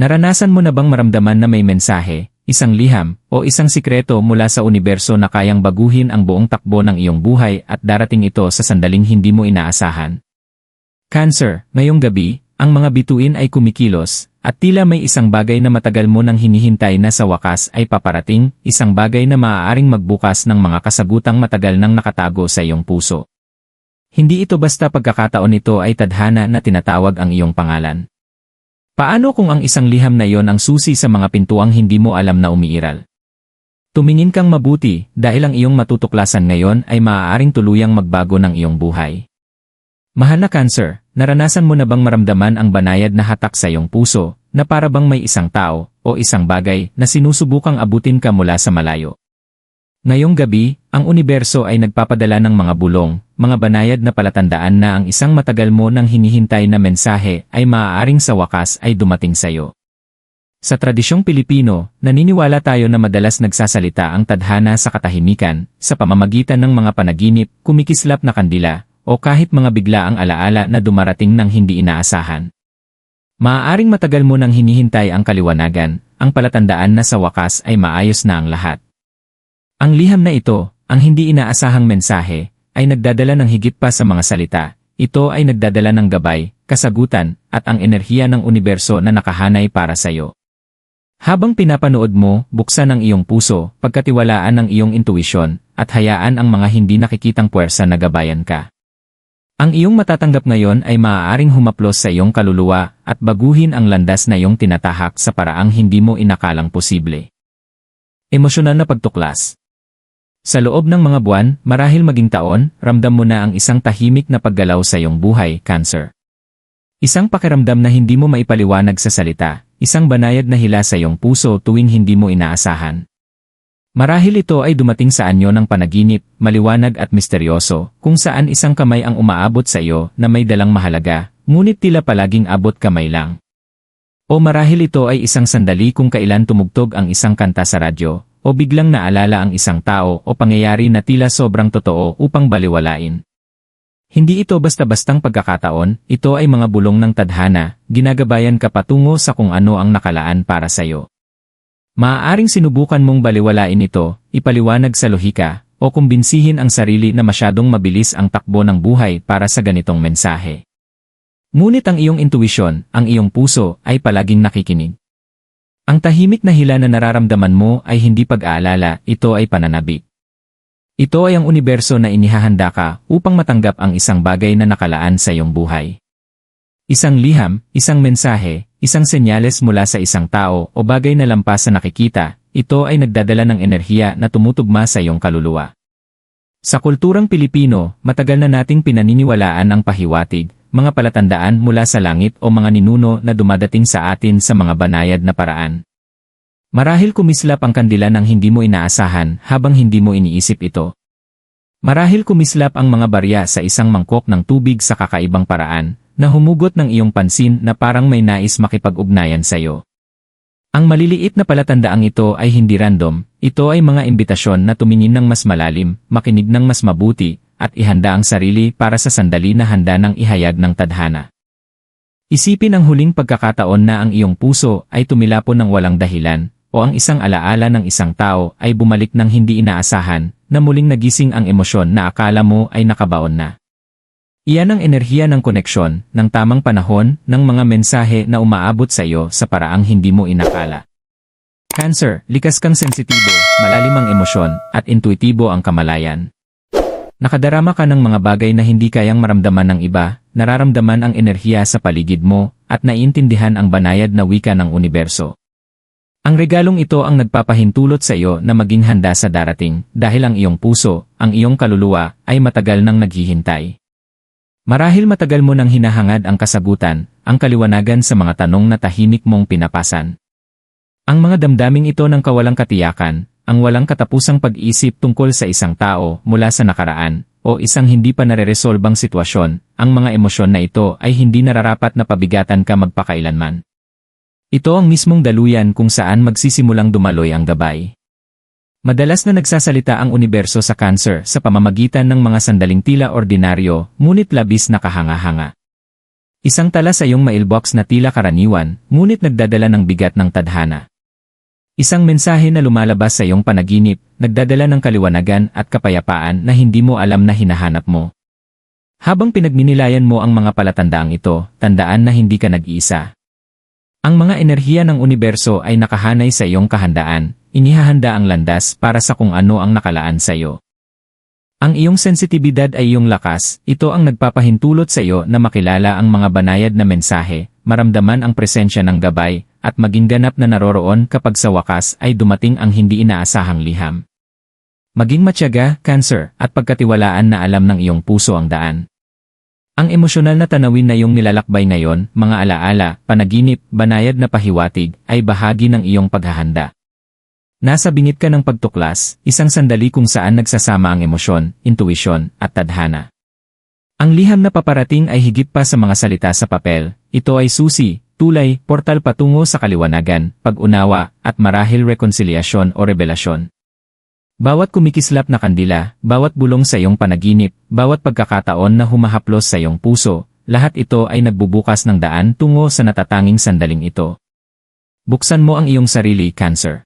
Naranasan mo na bang maramdaman na may mensahe, isang liham, o isang sikreto mula sa universo na kayang baguhin ang buong takbo ng iyong buhay at darating ito sa sandaling hindi mo inaasahan? Cancer, ngayong gabi, ang mga bituin ay kumikilos, at tila may isang bagay na matagal mo nang hinihintay na sa wakas ay paparating, isang bagay na maaaring magbukas ng mga kasagutang matagal nang nakatago sa iyong puso. Hindi ito basta pagkakataon ito ay tadhana na tinatawag ang iyong pangalan. Paano kung ang isang liham na iyon ang susi sa mga pintuang hindi mo alam na umiiral? Tumingin kang mabuti dahil ang iyong matutuklasan ngayon ay maaaring tuluyang magbago ng iyong buhay. Mahal na cancer, naranasan mo na bang maramdaman ang banayad na hatak sa iyong puso, na para bang may isang tao, o isang bagay, na sinusubukang abutin ka mula sa malayo? Ngayong gabi, ang universo ay nagpapadala ng mga bulong, mga banayad na palatandaan na ang isang matagal mo nang hinihintay na mensahe ay maaaring sa wakas ay dumating sa iyo. Sa tradisyong Pilipino, naniniwala tayo na madalas nagsasalita ang tadhana sa katahimikan, sa pamamagitan ng mga panaginip, kumikislap na kandila, o kahit mga bigla ang alaala na dumarating ng hindi inaasahan. Maaaring matagal mo nang hinihintay ang kaliwanagan, ang palatandaan na sa wakas ay maayos na ang lahat. Ang liham na ito, ang hindi inaasahang mensahe, ay nagdadala ng higit pa sa mga salita. Ito ay nagdadala ng gabay, kasagutan, at ang enerhiya ng universo na nakahanay para sa iyo. Habang pinapanood mo, buksan ang iyong puso, pagkatiwalaan ang iyong intuisyon, at hayaan ang mga hindi nakikitang puwersa na gabayan ka. Ang iyong matatanggap ngayon ay maaaring humaplos sa iyong kaluluwa at baguhin ang landas na iyong tinatahak sa paraang hindi mo inakalang posible. Emosyonal na pagtuklas Sa loob ng mga buwan, marahil maging taon, ramdam mo na ang isang tahimik na paggalaw sa iyong buhay, cancer. Isang pakiramdam na hindi mo maipaliwanag sa salita, isang banayad na hila sa iyong puso tuwing hindi mo inaasahan. Marahil ito ay dumating sa anyo ng panaginip, maliwanag at misteryoso, kung saan isang kamay ang umaabot sa iyo na may dalang mahalaga, ngunit tila palaging abot kamay lang. O marahil ito ay isang sandali kung kailan tumugtog ang isang kanta sa radyo, o biglang naalala ang isang tao o pangyayari na tila sobrang totoo upang baliwalain. Hindi ito basta-bastang pagkakataon, ito ay mga bulong ng tadhana, ginagabayan ka patungo sa kung ano ang nakalaan para sa iyo. Maaaring sinubukan mong baliwalain ito, ipaliwanag sa lohika, o kumbinsihin ang sarili na masyadong mabilis ang takbo ng buhay para sa ganitong mensahe. Ngunit ang iyong intuisyon, ang iyong puso, ay palaging nakikinig. Ang tahimik na hila na nararamdaman mo ay hindi pag-aalala, ito ay pananabik. Ito ay ang universo na inihahanda ka upang matanggap ang isang bagay na nakalaan sa iyong buhay. Isang liham, isang mensahe, isang senyales mula sa isang tao o bagay na lampas sa nakikita, ito ay nagdadala ng enerhiya na tumutugma sa iyong kaluluwa. Sa kulturang Pilipino, matagal na nating pinaniniwalaan ang pahiwatig, mga palatandaan mula sa langit o mga ninuno na dumadating sa atin sa mga banayad na paraan. Marahil kumislap ang kandila ng hindi mo inaasahan habang hindi mo iniisip ito. Marahil kumislap ang mga barya sa isang mangkok ng tubig sa kakaibang paraan, na humugot ng iyong pansin na parang may nais makipag-ugnayan sa iyo. Ang maliliit na palatandaang ito ay hindi random, ito ay mga imbitasyon na tumingin ng mas malalim, makinig ng mas mabuti, at ihanda ang sarili para sa sandali na handa ng ihayag ng tadhana. Isipin ang huling pagkakataon na ang iyong puso ay tumilapon ng walang dahilan, o ang isang alaala ng isang tao ay bumalik ng hindi inaasahan, na muling nagising ang emosyon na akala mo ay nakabaon na. Iyan ang enerhiya ng koneksyon, ng tamang panahon, ng mga mensahe na umaabot sa iyo sa paraang hindi mo inakala. Cancer, likas kang sensitibo, malalim ang emosyon, at intuitibo ang kamalayan. Nakadarama ka ng mga bagay na hindi kayang maramdaman ng iba, nararamdaman ang enerhiya sa paligid mo, at naiintindihan ang banayad na wika ng universo. Ang regalong ito ang nagpapahintulot sa iyo na maging handa sa darating, dahil ang iyong puso, ang iyong kaluluwa, ay matagal nang naghihintay. Marahil matagal mo nang hinahangad ang kasagutan, ang kaliwanagan sa mga tanong na tahimik mong pinapasan. Ang mga damdaming ito ng kawalang katiyakan, ang walang katapusang pag-isip tungkol sa isang tao mula sa nakaraan, o isang hindi pa nare-resolbang sitwasyon, ang mga emosyon na ito ay hindi nararapat na pabigatan ka magpakailanman. Ito ang mismong daluyan kung saan magsisimulang dumaloy ang gabay. Madalas na nagsasalita ang universo sa cancer sa pamamagitan ng mga sandaling tila ordinaryo, ngunit labis na kahanga-hanga. Isang tala sa iyong mailbox na tila karaniwan, ngunit nagdadala ng bigat ng tadhana. Isang mensahe na lumalabas sa iyong panaginip, nagdadala ng kaliwanagan at kapayapaan na hindi mo alam na hinahanap mo. Habang pinagninilayan mo ang mga palatandaang ito, tandaan na hindi ka nag-iisa. Ang mga enerhiya ng universo ay nakahanay sa iyong kahandaan, inihahanda ang landas para sa kung ano ang nakalaan sa iyo. Ang iyong sensitibidad ay iyong lakas, ito ang nagpapahintulot sa iyo na makilala ang mga banayad na mensahe, maramdaman ang presensya ng gabay, at maging ganap na naroroon kapag sa wakas ay dumating ang hindi inaasahang liham. Maging matyaga, cancer, at pagkatiwalaan na alam ng iyong puso ang daan. Ang emosyonal na tanawin na iyong nilalakbay ngayon, mga alaala, panaginip, banayad na pahiwatig, ay bahagi ng iyong paghahanda. Nasa bingit ka ng pagtuklas, isang sandali kung saan nagsasama ang emosyon, intuisyon, at tadhana. Ang liham na paparating ay higit pa sa mga salita sa papel, ito ay susi, tulay, portal patungo sa kaliwanagan, pag-unawa, at marahil rekonsilyasyon o revelasyon. Bawat kumikislap na kandila, bawat bulong sa iyong panaginip, bawat pagkakataon na humahaplos sa iyong puso, lahat ito ay nagbubukas ng daan tungo sa natatanging sandaling ito. Buksan mo ang iyong sarili, Cancer.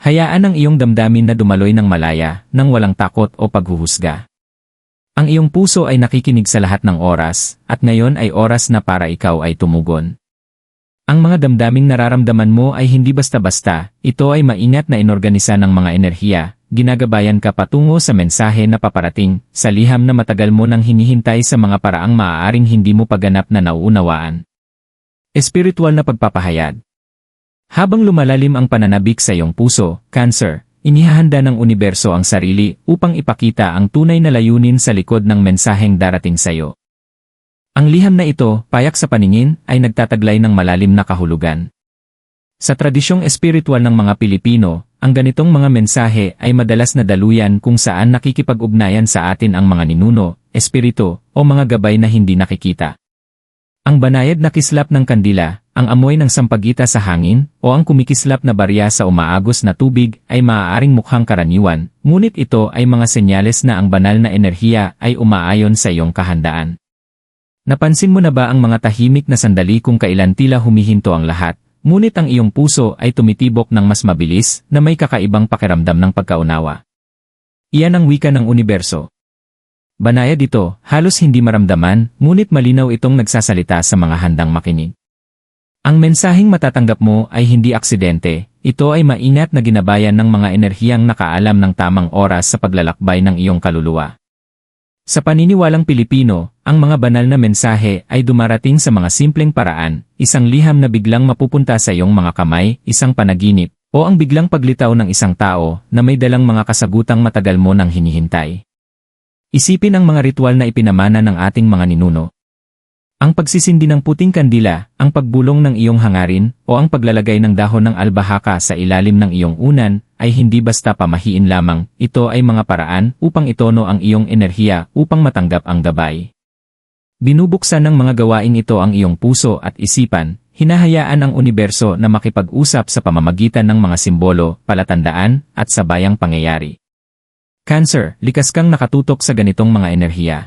Hayaan ang iyong damdamin na dumaloy ng malaya, nang walang takot o paghuhusga. Ang iyong puso ay nakikinig sa lahat ng oras, at ngayon ay oras na para ikaw ay tumugon. Ang mga damdaming nararamdaman mo ay hindi basta-basta, ito ay maingat na inorganisa ng mga enerhiya, ginagabayan ka patungo sa mensahe na paparating, sa liham na matagal mo nang hinihintay sa mga paraang maaaring hindi mo paganap na nauunawaan. Espiritual na pagpapahayag habang lumalalim ang pananabik sa iyong puso, Cancer, inihahanda ng universo ang sarili upang ipakita ang tunay na layunin sa likod ng mensaheng darating sa iyo. Ang liham na ito, payak sa paningin, ay nagtataglay ng malalim na kahulugan. Sa tradisyong espiritual ng mga Pilipino, ang ganitong mga mensahe ay madalas na daluyan kung saan nakikipag-ugnayan sa atin ang mga ninuno, espiritu, o mga gabay na hindi nakikita. Ang banayad na kislap ng kandila, ang amoy ng sampagita sa hangin, o ang kumikislap na barya sa umaagos na tubig ay maaaring mukhang karaniwan, ngunit ito ay mga senyales na ang banal na enerhiya ay umaayon sa iyong kahandaan. Napansin mo na ba ang mga tahimik na sandali kung kailan tila humihinto ang lahat, ngunit ang iyong puso ay tumitibok ng mas mabilis na may kakaibang pakiramdam ng pagkaunawa. Iyan ang wika ng universo. Banayad ito, halos hindi maramdaman, ngunit malinaw itong nagsasalita sa mga handang makinig. Ang mensaheng matatanggap mo ay hindi aksidente, ito ay maingat na ginabayan ng mga enerhiyang nakaalam ng tamang oras sa paglalakbay ng iyong kaluluwa. Sa paniniwalang Pilipino, ang mga banal na mensahe ay dumarating sa mga simpleng paraan, isang liham na biglang mapupunta sa iyong mga kamay, isang panaginip, o ang biglang paglitaw ng isang tao na may dalang mga kasagutang matagal mo nang hinihintay. Isipin ang mga ritual na ipinamana ng ating mga ninuno, ang pagsisindi ng puting kandila, ang pagbulong ng iyong hangarin, o ang paglalagay ng dahon ng albahaka sa ilalim ng iyong unan, ay hindi basta pamahiin lamang, ito ay mga paraan upang itono ang iyong enerhiya upang matanggap ang gabay. Binubuksan ng mga gawain ito ang iyong puso at isipan, hinahayaan ang universo na makipag-usap sa pamamagitan ng mga simbolo, palatandaan, at sabayang pangyayari. Cancer, likas kang nakatutok sa ganitong mga enerhiya.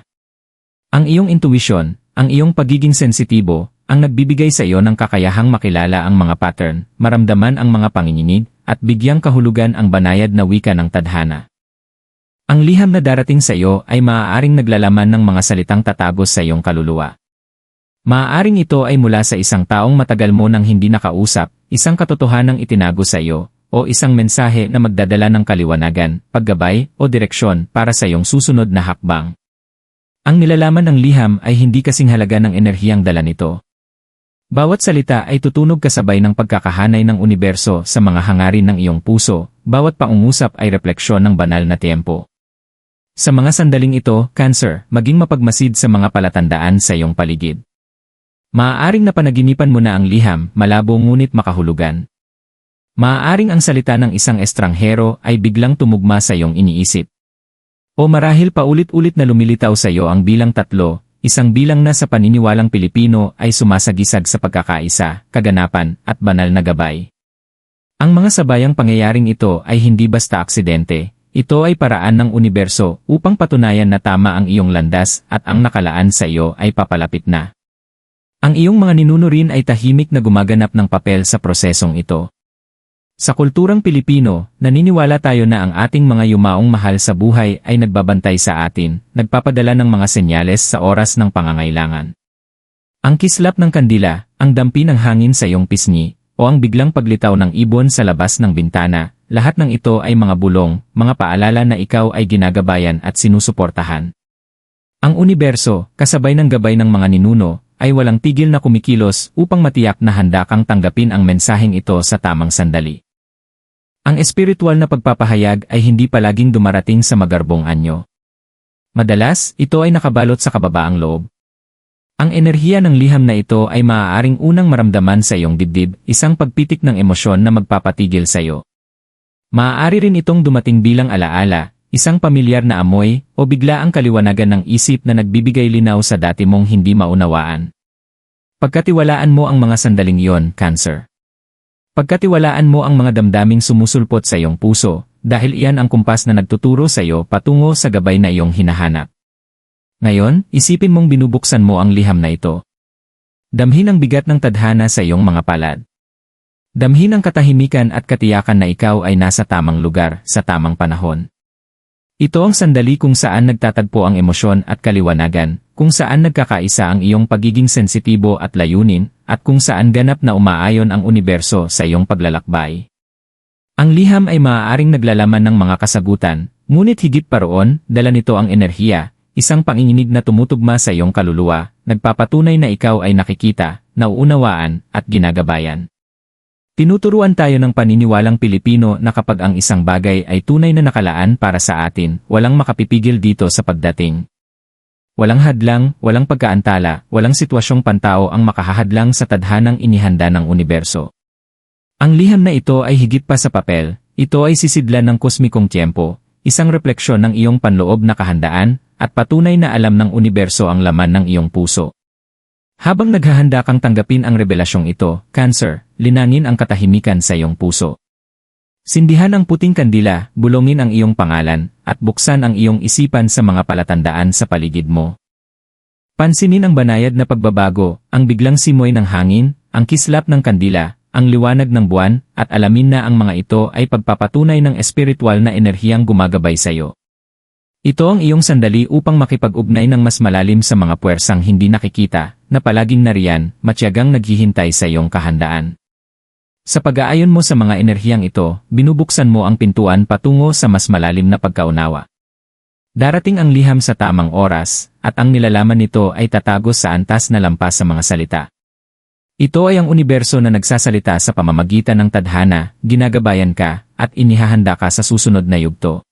Ang iyong intuition, ang iyong pagiging sensitibo, ang nagbibigay sa iyo ng kakayahang makilala ang mga pattern, maramdaman ang mga panginginig, at bigyang kahulugan ang banayad na wika ng tadhana. Ang liham na darating sa iyo ay maaaring naglalaman ng mga salitang tatagos sa iyong kaluluwa. Maaaring ito ay mula sa isang taong matagal mo nang hindi nakausap, isang katotohanang itinago sa iyo, o isang mensahe na magdadala ng kaliwanagan, paggabay, o direksyon para sa iyong susunod na hakbang. Ang nilalaman ng liham ay hindi kasing halaga ng enerhiyang dala nito. Bawat salita ay tutunog kasabay ng pagkakahanay ng universo sa mga hangarin ng iyong puso, bawat paungusap ay refleksyon ng banal na tiempo. Sa mga sandaling ito, Cancer, maging mapagmasid sa mga palatandaan sa iyong paligid. Maaaring na panaginipan mo na ang liham, malabo ngunit makahulugan. Maaaring ang salita ng isang estranghero ay biglang tumugma sa iyong iniisip. O marahil paulit-ulit na lumilitaw sa iyo ang bilang tatlo, isang bilang na sa paniniwalang Pilipino ay sumasagisag sa pagkakaisa, kaganapan, at banal na gabay. Ang mga sabayang pangyayaring ito ay hindi basta aksidente, ito ay paraan ng universo upang patunayan na tama ang iyong landas at ang nakalaan sa iyo ay papalapit na. Ang iyong mga ninuno rin ay tahimik na gumaganap ng papel sa prosesong ito. Sa kulturang Pilipino, naniniwala tayo na ang ating mga yumaong mahal sa buhay ay nagbabantay sa atin, nagpapadala ng mga senyales sa oras ng pangangailangan. Ang kislap ng kandila, ang dampi ng hangin sa iyong pisngi, o ang biglang paglitaw ng ibon sa labas ng bintana, lahat ng ito ay mga bulong, mga paalala na ikaw ay ginagabayan at sinusuportahan. Ang universo, kasabay ng gabay ng mga ninuno, ay walang tigil na kumikilos upang matiyak na handa kang tanggapin ang mensaheng ito sa tamang sandali. Ang espiritual na pagpapahayag ay hindi palaging dumarating sa magarbong anyo. Madalas, ito ay nakabalot sa kababaang loob. Ang enerhiya ng liham na ito ay maaaring unang maramdaman sa iyong dibdib, isang pagpitik ng emosyon na magpapatigil sa iyo. Maaari rin itong dumating bilang alaala, isang pamilyar na amoy, o bigla ang kaliwanagan ng isip na nagbibigay linaw sa dati mong hindi maunawaan. Pagkatiwalaan mo ang mga sandaling iyon, Cancer. Pagkatiwalaan mo ang mga damdaming sumusulpot sa iyong puso, dahil iyan ang kumpas na nagtuturo sa iyo patungo sa gabay na iyong hinahanap. Ngayon, isipin mong binubuksan mo ang liham na ito. Damhin ang bigat ng tadhana sa iyong mga palad. Damhin ang katahimikan at katiyakan na ikaw ay nasa tamang lugar sa tamang panahon. Ito ang sandali kung saan nagtatagpo ang emosyon at kaliwanagan, kung saan nagkakaisa ang iyong pagiging sensitibo at layunin, at kung saan ganap na umaayon ang universo sa iyong paglalakbay. Ang liham ay maaaring naglalaman ng mga kasagutan, ngunit higit pa roon, dala nito ang enerhiya, isang panginginig na tumutugma sa iyong kaluluwa, nagpapatunay na ikaw ay nakikita, nauunawaan, at ginagabayan. Tinuturuan tayo ng paniniwalang Pilipino na kapag ang isang bagay ay tunay na nakalaan para sa atin, walang makapipigil dito sa pagdating. Walang hadlang, walang pagkaantala, walang sitwasyong pantao ang makahahadlang sa tadhanang inihanda ng universo. Ang liham na ito ay higit pa sa papel, ito ay sisidlan ng kosmikong tiyempo, isang refleksyon ng iyong panloob na kahandaan, at patunay na alam ng universo ang laman ng iyong puso. Habang naghahanda kang tanggapin ang revelasyong ito, Cancer, linangin ang katahimikan sa iyong puso. Sindihan ang puting kandila, bulongin ang iyong pangalan, at buksan ang iyong isipan sa mga palatandaan sa paligid mo. Pansinin ang banayad na pagbabago, ang biglang simoy ng hangin, ang kislap ng kandila, ang liwanag ng buwan, at alamin na ang mga ito ay pagpapatunay ng espiritual na enerhiyang gumagabay sa iyo. Ito ang iyong sandali upang makipag-ugnay ng mas malalim sa mga puwersang hindi nakikita, na palaging nariyan, matyagang naghihintay sa iyong kahandaan. Sa pag-aayon mo sa mga enerhiyang ito, binubuksan mo ang pintuan patungo sa mas malalim na pagkaunawa. Darating ang liham sa tamang oras, at ang nilalaman nito ay tatagos sa antas na lampas sa mga salita. Ito ay ang universo na nagsasalita sa pamamagitan ng tadhana, ginagabayan ka, at inihahanda ka sa susunod na yugto.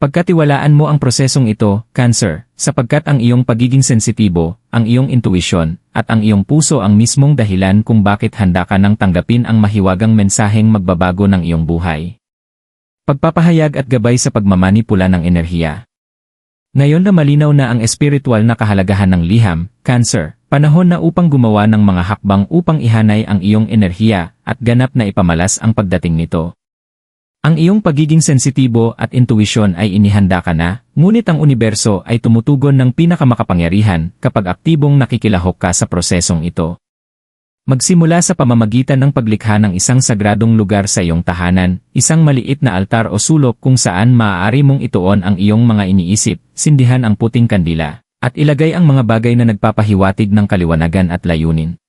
Pagkatiwalaan mo ang prosesong ito, Cancer, sapagkat ang iyong pagiging sensitibo, ang iyong intuition, at ang iyong puso ang mismong dahilan kung bakit handa ka nang tanggapin ang mahiwagang mensaheng magbabago ng iyong buhay. Pagpapahayag at gabay sa pagmamanipula ng enerhiya. Ngayon na malinaw na ang espiritual na kahalagahan ng liham, Cancer, panahon na upang gumawa ng mga hakbang upang ihanay ang iyong enerhiya at ganap na ipamalas ang pagdating nito. Ang iyong pagiging sensitibo at intuisyon ay inihanda ka na, ngunit ang universo ay tumutugon ng pinakamakapangyarihan kapag aktibong nakikilahok ka sa prosesong ito. Magsimula sa pamamagitan ng paglikha ng isang sagradong lugar sa iyong tahanan, isang maliit na altar o sulok kung saan maaari mong ituon ang iyong mga iniisip, sindihan ang puting kandila, at ilagay ang mga bagay na nagpapahiwatig ng kaliwanagan at layunin.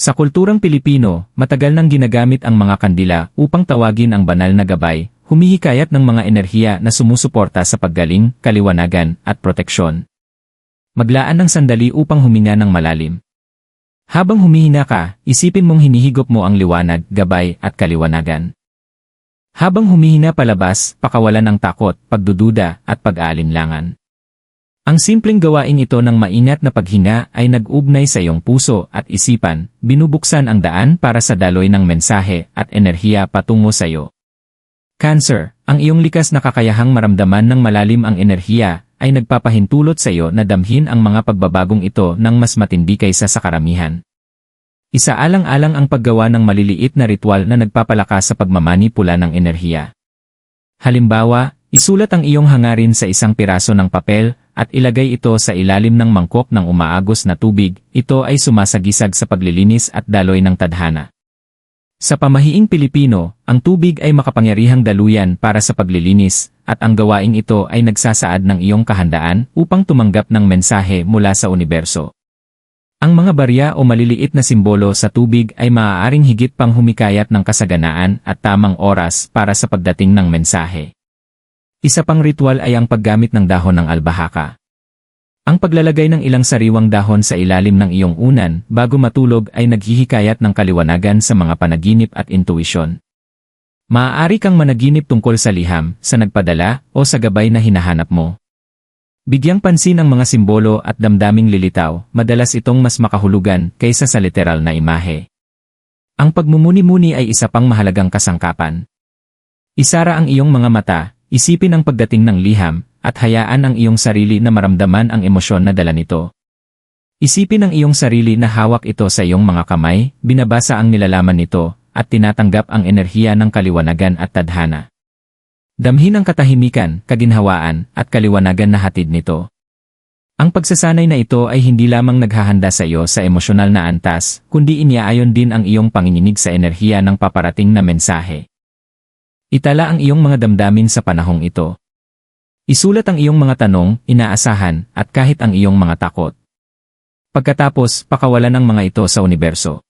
Sa kulturang Pilipino, matagal nang ginagamit ang mga kandila upang tawagin ang banal na gabay, humihikayat ng mga enerhiya na sumusuporta sa paggaling, kaliwanagan, at proteksyon. Maglaan ng sandali upang huminga ng malalim. Habang humihina ka, isipin mong hinihigop mo ang liwanag, gabay, at kaliwanagan. Habang humihina palabas, pakawalan ng takot, pagdududa, at pag-aalinlangan. Ang simpleng gawain ito ng maingat na paghinga ay nag-ugnay sa iyong puso at isipan, binubuksan ang daan para sa daloy ng mensahe at enerhiya patungo sa iyo. Cancer, ang iyong likas na kakayahang maramdaman ng malalim ang enerhiya ay nagpapahintulot sa iyo na damhin ang mga pagbabagong ito ng mas matindi kaysa sa karamihan. Isaalang-alang ang paggawa ng maliliit na ritual na nagpapalakas sa pagmamanipula ng enerhiya. Halimbawa, isulat ang iyong hangarin sa isang piraso ng papel at ilagay ito sa ilalim ng mangkok ng umaagos na tubig, ito ay sumasagisag sa paglilinis at daloy ng tadhana. Sa pamahiing Pilipino, ang tubig ay makapangyarihang daluyan para sa paglilinis, at ang gawaing ito ay nagsasaad ng iyong kahandaan upang tumanggap ng mensahe mula sa universo. Ang mga barya o maliliit na simbolo sa tubig ay maaaring higit pang humikayat ng kasaganaan at tamang oras para sa pagdating ng mensahe. Isa pang ritual ay ang paggamit ng dahon ng albahaka. Ang paglalagay ng ilang sariwang dahon sa ilalim ng iyong unan bago matulog ay naghihikayat ng kaliwanagan sa mga panaginip at intuisyon. Maaari kang managinip tungkol sa liham, sa nagpadala, o sa gabay na hinahanap mo. Bigyang pansin ang mga simbolo at damdaming lilitaw, madalas itong mas makahulugan kaysa sa literal na imahe. Ang pagmumuni-muni ay isa pang mahalagang kasangkapan. Isara ang iyong mga mata, isipin ang pagdating ng liham, at hayaan ang iyong sarili na maramdaman ang emosyon na dala nito. Isipin ang iyong sarili na hawak ito sa iyong mga kamay, binabasa ang nilalaman nito, at tinatanggap ang enerhiya ng kaliwanagan at tadhana. Damhin ang katahimikan, kaginhawaan, at kaliwanagan na hatid nito. Ang pagsasanay na ito ay hindi lamang naghahanda sa iyo sa emosyonal na antas, kundi iniaayon din ang iyong panginginig sa enerhiya ng paparating na mensahe. Itala ang iyong mga damdamin sa panahong ito. Isulat ang iyong mga tanong, inaasahan, at kahit ang iyong mga takot. Pagkatapos, pakawalan ang mga ito sa universo.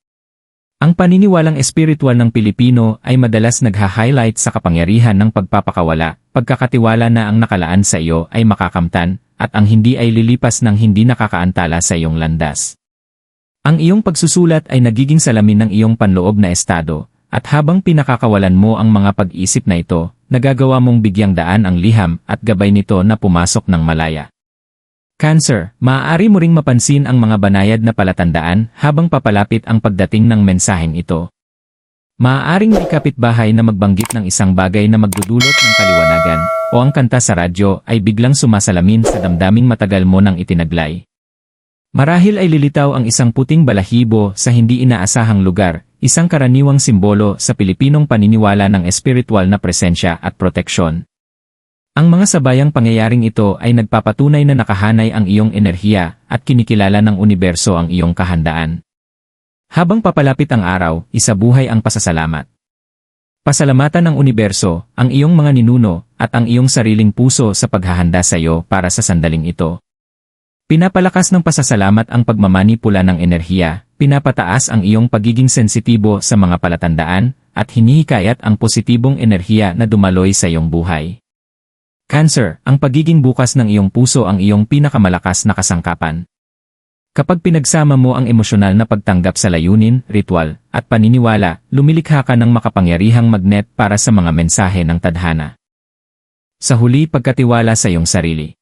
Ang paniniwalang espiritual ng Pilipino ay madalas nagha-highlight sa kapangyarihan ng pagpapakawala, pagkakatiwala na ang nakalaan sa iyo ay makakamtan, at ang hindi ay lilipas ng hindi nakakaantala sa iyong landas. Ang iyong pagsusulat ay nagiging salamin ng iyong panloob na estado, at habang pinakakawalan mo ang mga pag-isip na ito, nagagawa mong bigyang daan ang liham at gabay nito na pumasok ng malaya. Cancer, maaari mo ring mapansin ang mga banayad na palatandaan habang papalapit ang pagdating ng mensaheng ito. Maaaring may kapitbahay na magbanggit ng isang bagay na magdudulot ng kaliwanagan, o ang kanta sa radyo ay biglang sumasalamin sa damdaming matagal mo nang itinaglay. Marahil ay lilitaw ang isang puting balahibo sa hindi inaasahang lugar, isang karaniwang simbolo sa Pilipinong paniniwala ng espiritual na presensya at proteksyon. Ang mga sabayang pangyayaring ito ay nagpapatunay na nakahanay ang iyong enerhiya at kinikilala ng universo ang iyong kahandaan. Habang papalapit ang araw, isabuhay ang pasasalamat. Pasalamatan ng universo, ang iyong mga ninuno, at ang iyong sariling puso sa paghahanda sa iyo para sa sandaling ito. Pinapalakas ng pasasalamat ang pagmamanipula ng enerhiya, pinapataas ang iyong pagiging sensitibo sa mga palatandaan, at hinihikayat ang positibong enerhiya na dumaloy sa iyong buhay. Cancer, ang pagiging bukas ng iyong puso ang iyong pinakamalakas na kasangkapan. Kapag pinagsama mo ang emosyonal na pagtanggap sa layunin, ritual, at paniniwala, lumilikha ka ng makapangyarihang magnet para sa mga mensahe ng tadhana. Sa huli pagkatiwala sa iyong sarili.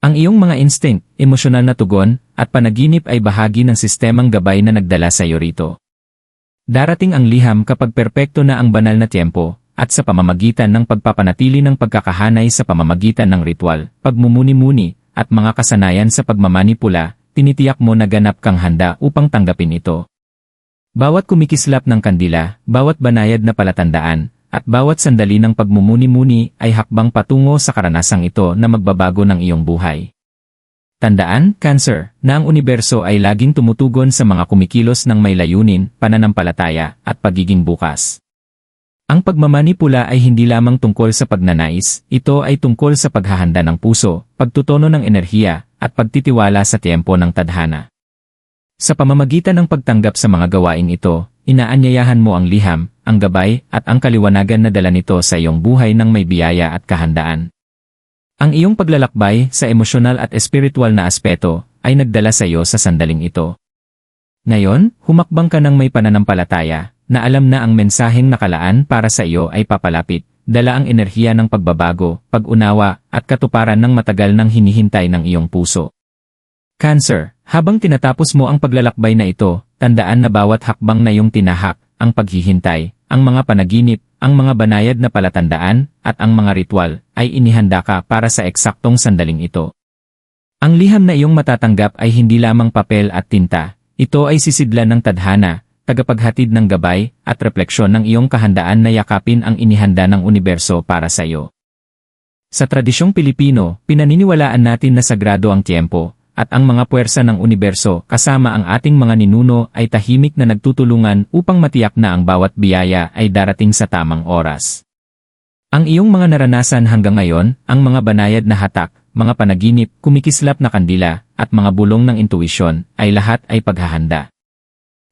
Ang iyong mga instinct, emosyonal na tugon, at panaginip ay bahagi ng sistemang gabay na nagdala sa iyo rito. Darating ang liham kapag perpekto na ang banal na tiempo, at sa pamamagitan ng pagpapanatili ng pagkakahanay sa pamamagitan ng ritual, pagmumuni-muni, at mga kasanayan sa pagmamanipula, tinitiyak mo na ganap kang handa upang tanggapin ito. Bawat kumikislap ng kandila, bawat banayad na palatandaan, at bawat sandali ng pagmumuni-muni ay hakbang patungo sa karanasang ito na magbabago ng iyong buhay. Tandaan, Cancer, na ang universo ay laging tumutugon sa mga kumikilos ng may layunin, pananampalataya, at pagiging bukas. Ang pagmamanipula ay hindi lamang tungkol sa pagnanais, ito ay tungkol sa paghahanda ng puso, pagtutono ng enerhiya, at pagtitiwala sa tiempo ng tadhana. Sa pamamagitan ng pagtanggap sa mga gawain ito, inaanyayahan mo ang liham, ang gabay, at ang kaliwanagan na dala nito sa iyong buhay ng may biyaya at kahandaan. Ang iyong paglalakbay sa emosyonal at espiritual na aspeto ay nagdala sa iyo sa sandaling ito. Ngayon, humakbang ka ng may pananampalataya, na alam na ang mensaheng nakalaan para sa iyo ay papalapit, dala ang enerhiya ng pagbabago, pag-unawa, at katuparan ng matagal nang hinihintay ng iyong puso. Cancer, habang tinatapos mo ang paglalakbay na ito, tandaan na bawat hakbang na iyong tinahak, ang paghihintay, ang mga panaginip, ang mga banayad na palatandaan, at ang mga ritual, ay inihanda ka para sa eksaktong sandaling ito. Ang liham na iyong matatanggap ay hindi lamang papel at tinta, ito ay sisidlan ng tadhana, tagapaghatid ng gabay, at refleksyon ng iyong kahandaan na yakapin ang inihanda ng universo para sa iyo. Sa tradisyong Pilipino, pinaniniwalaan natin na sagrado ang tiempo, at ang mga puwersa ng universo kasama ang ating mga ninuno ay tahimik na nagtutulungan upang matiyak na ang bawat biyaya ay darating sa tamang oras. Ang iyong mga naranasan hanggang ngayon, ang mga banayad na hatak, mga panaginip, kumikislap na kandila, at mga bulong ng intuisyon, ay lahat ay paghahanda.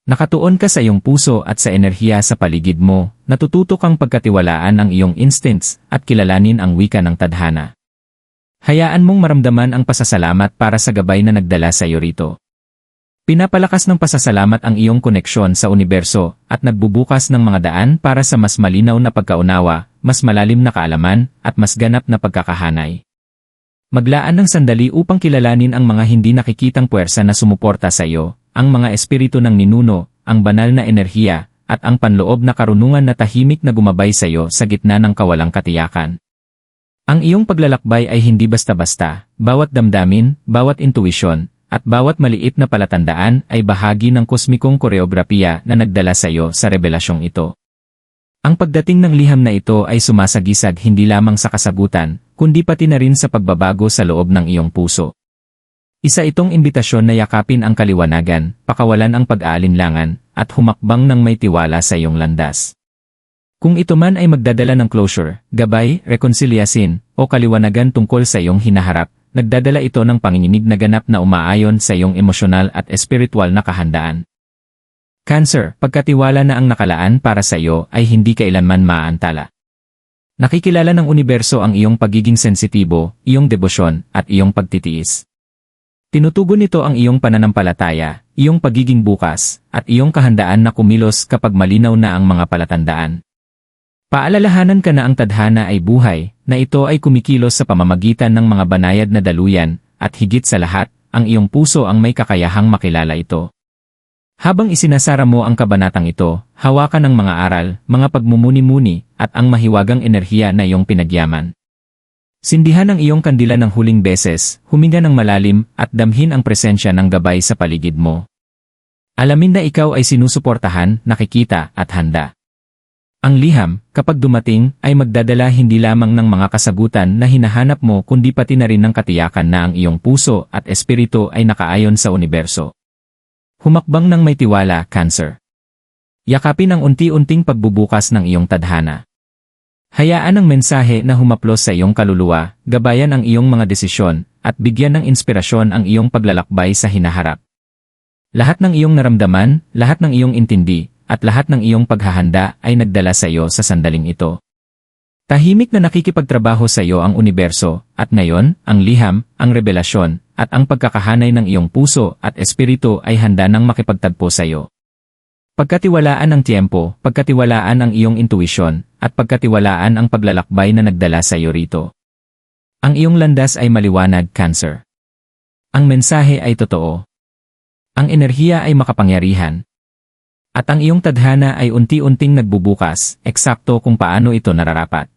Nakatuon ka sa iyong puso at sa enerhiya sa paligid mo, natututo kang pagkatiwalaan ang iyong instincts at kilalanin ang wika ng tadhana. Hayaan mong maramdaman ang pasasalamat para sa gabay na nagdala sa iyo rito. Pinapalakas ng pasasalamat ang iyong koneksyon sa universo at nagbubukas ng mga daan para sa mas malinaw na pagkaunawa, mas malalim na kaalaman, at mas ganap na pagkakahanay. Maglaan ng sandali upang kilalanin ang mga hindi nakikitang puwersa na sumuporta sa iyo, ang mga espiritu ng ninuno, ang banal na enerhiya, at ang panloob na karunungan na tahimik na gumabay sa iyo sa gitna ng kawalang katiyakan. Ang iyong paglalakbay ay hindi basta-basta, bawat damdamin, bawat intuisyon, at bawat maliit na palatandaan ay bahagi ng kosmikong koreografiya na nagdala sa iyo sa revelasyong ito. Ang pagdating ng liham na ito ay sumasagisag hindi lamang sa kasagutan, kundi pati na rin sa pagbabago sa loob ng iyong puso. Isa itong imbitasyon na yakapin ang kaliwanagan, pakawalan ang pag-aalinlangan, at humakbang ng may tiwala sa iyong landas. Kung ito man ay magdadala ng closure, gabay, rekonsilyasin, o kaliwanagan tungkol sa iyong hinaharap, nagdadala ito ng panginginig na ganap na umaayon sa iyong emosyonal at espiritual na kahandaan. Cancer, pagkatiwala na ang nakalaan para sa iyo ay hindi kailanman maaantala. Nakikilala ng universo ang iyong pagiging sensitibo, iyong debosyon, at iyong pagtitiis. Tinutugon nito ang iyong pananampalataya, iyong pagiging bukas, at iyong kahandaan na kumilos kapag malinaw na ang mga palatandaan. Paalalahanan ka na ang tadhana ay buhay, na ito ay kumikilos sa pamamagitan ng mga banayad na daluyan, at higit sa lahat, ang iyong puso ang may kakayahang makilala ito. Habang isinasara mo ang kabanatang ito, hawakan ng mga aral, mga pagmumuni-muni, at ang mahiwagang enerhiya na iyong pinagyaman. Sindihan ang iyong kandila ng huling beses, huminga ng malalim, at damhin ang presensya ng gabay sa paligid mo. Alamin na ikaw ay sinusuportahan, nakikita, at handa. Ang liham, kapag dumating, ay magdadala hindi lamang ng mga kasagutan na hinahanap mo kundi pati na rin ng katiyakan na ang iyong puso at espiritu ay nakaayon sa universo. Humakbang ng may tiwala, Cancer. Yakapin ang unti-unting pagbubukas ng iyong tadhana. Hayaan ang mensahe na humaplos sa iyong kaluluwa, gabayan ang iyong mga desisyon, at bigyan ng inspirasyon ang iyong paglalakbay sa hinaharap. Lahat ng iyong naramdaman, lahat ng iyong intindi, at lahat ng iyong paghahanda ay nagdala sa iyo sa sandaling ito. Tahimik na nakikipagtrabaho sa iyo ang universo, at ngayon, ang liham, ang revelasyon, at ang pagkakahanay ng iyong puso at espiritu ay handa nang makipagtagpo sa iyo. Pagkatiwalaan ang tiempo, pagkatiwalaan ang iyong intuisyon, at pagkatiwalaan ang paglalakbay na nagdala sa iyo rito. Ang iyong landas ay maliwanag, Cancer. Ang mensahe ay totoo. Ang enerhiya ay makapangyarihan, at ang iyong tadhana ay unti-unting nagbubukas, eksakto kung paano ito nararapat.